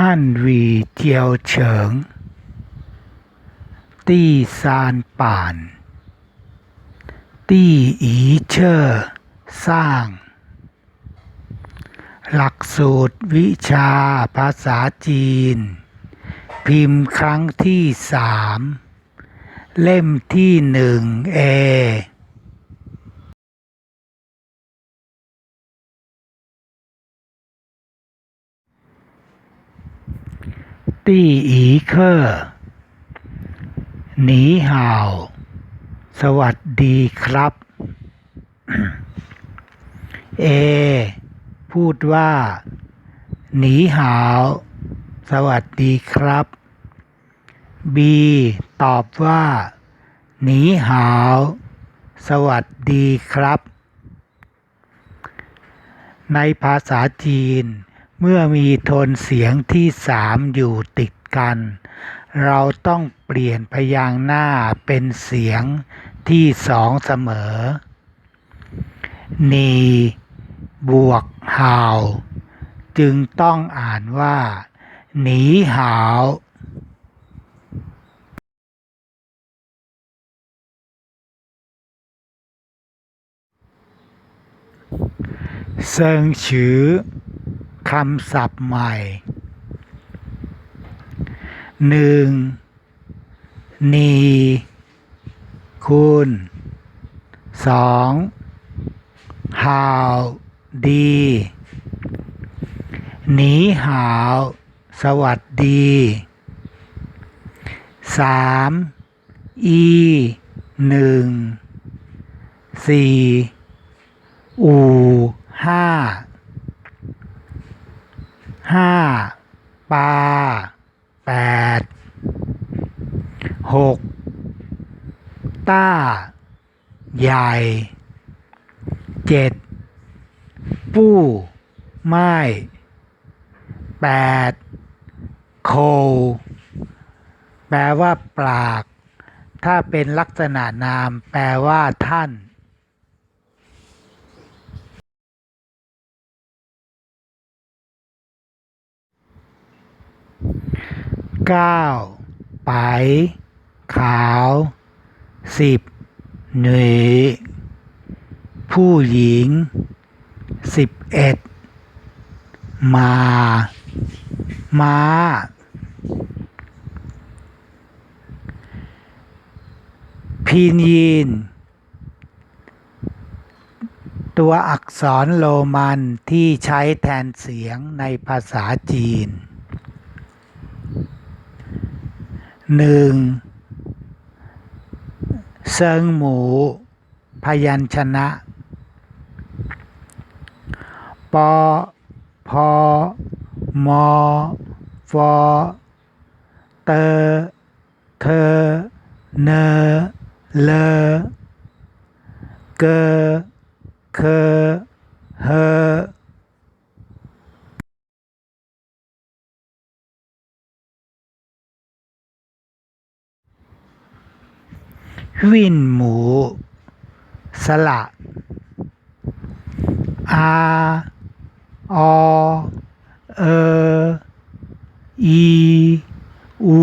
汉语教程第三版第一册สร้าง หลักสูตรวิชาภาษาจีน พิมพ์ครั้งที่สามเล่มที่หนึ่งเอ ตี้อีเคอร์ หนีห่าว สวัสดีครับ เอ พูดว่า หนีหาว สวัสดีครับ บีตอบว่า หนีหาว สวัสดีครับ ในภาษาจีน เมื่อมีโทนเสียงที่สามอยู่ติดกัน เราต้องเปลี่ยนพยางค์หน้าเป็นเสียงที่สองเสมอ นี บวกหาว จึงต้องอ่านว่า หนีหาวเซิงชือ คำศัพท์ใหม่หนึ่งนีคุณสองหาวดีหนีหาวสวัสดีสามอีหนึ่งสี่อูห้า ห้าปาแปดหกต้า ใหญ่เจ็ดปู้ ไม้แปดโค แปลว่าปลาก ถ้าเป็นลักษณะนาม แปลว่าท่าน เก้าไปขาวสิบหนุ่ยผู้หญิงสิบเอ็ดมาม้าพินยีน ตัวอักษรโรมันที่ใช้แทนเสียงในภาษาจีน หนึ่งเซิงหมู พยัญชนะ ปอพอมอฟอเตอเธอเนเลเกเคเฮอ วินหมู สละอาอเออีอู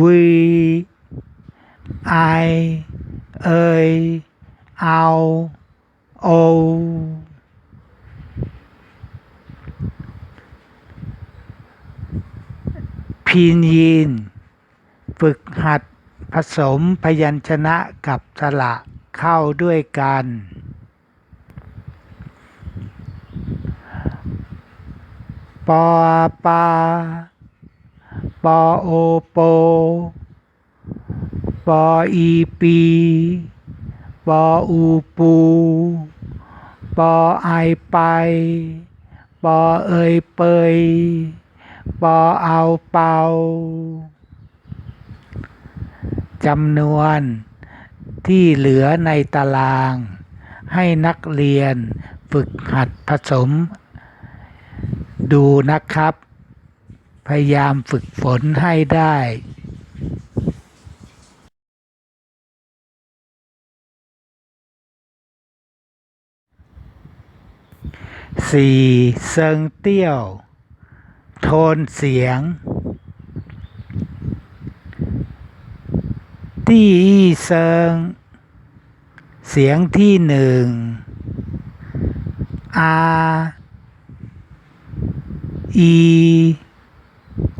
วีไอเอยเอาโอพินยีนฝึกหัด ผสมพยัญชนะกับสระเข้าด้วยกัน ปอปา ปอโอโป ปออีปี ปออูปู ปอไอไป ปอเอยเปย ปอเอาเปา จำนวนที่เหลือในตาราง ให้นักเรียนฝึกหัดผสม ดูนะครับ พยายามฝึกฝนให้ได้สี่เซิงเตี้ยว โทนเสียง ที่อีเซิง เสียงที่หนึ่งอาอี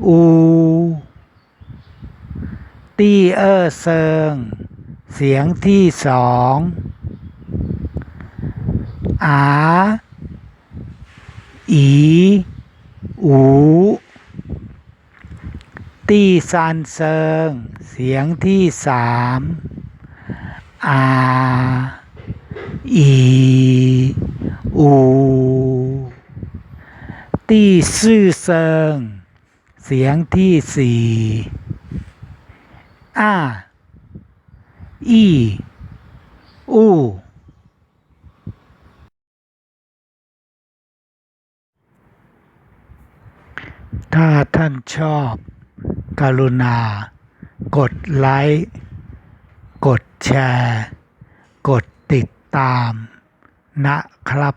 อูตี้เออเซิง เสียงที่สองอาอีอู ตี้ซันเซิง เสียงที่สามอาอีอูตี้ซื่อเซิง เสียงที่สี่อาอีอูถ้าท่านชอบ กรุณา กดไลค์ กดแชร์ กดติดตาม นะครับ